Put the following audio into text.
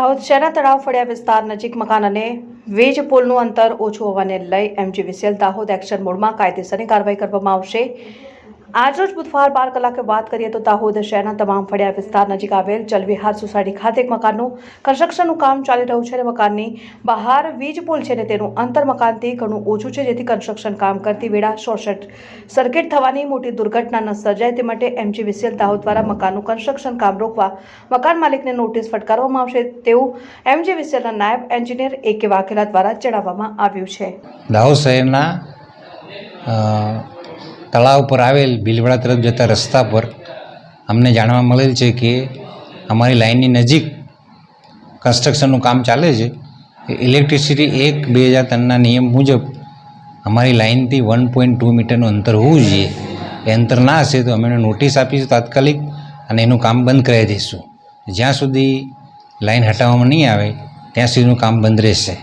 દાહોદ શહેરના તળાવ ફળિયા વિસ્તાર નજીક મકાન અને વીજ પોલનું અંતર ઓછું હોવાને લઈ એમજીવીસીએલ દાહોદ એક્શન મોડમાં કાયદેસરની કાર્યવાહી કરવામાં આવશે. આજરોજ બુધવાર બાર કલાકે વાત કરીએ તો દાહોદ શહેરના તમામ ફળિયા વિસ્તાર નજીક આવેલ જલવિહાર સોસાયટી ખાતે એક મકાનનું કન્સ્ટ્રક્શનનું કામ ચાલી રહ્યું છે અને મકાનની બહાર વીજ પુલ છે અને તેનું અંતર મકાનથી ઘણું ઓછું છે, જેથી કન્સ્ટ્રક્શન કામ કરતી વેળા શોર્ટ સર્કિટ થવાની મોટી દુર્ઘટના ન સર્જાય. તે માટે એમજીવીસીએલ દાહોદ દ્વારા મકાનનું કન્સ્ટ્રક્શન કામ રોકવા મકાન માલિકને નોટિસ ફટકારવામાં આવશે. તેવું એમજીવીસીએલના નાયબ એન્જિનિયર એ કે વાઘેલા દ્વારા જણાવવામાં આવ્યું છે. દાહોદ શહેરના તળાવ પર આવેલ ભીલવાડા તરફ જતા રસ્તા પર અમને જાણવા મળેલ છે કે અમારી લાઇનની નજીક કન્સ્ટ્રક્શનનું કામ ચાલે છે. ઇલેક્ટ્રિસિટી એક બે હજાર ત્રણના નિયમ મુજબ અમારી લાઇનથી વન પોઈન્ટ ટુ મીટરનું અંતર હોવું જોઈએ. એ અંતર ના હશે તો અમે નોટિસ આપીશું તાત્કાલિક અને એનું કામ બંધ કરાવી દઈશું. જ્યાં સુધી લાઇન હટાવવામાં નહીં આવે, ત્યાં સુધીનું કામ બંધ રહેશે.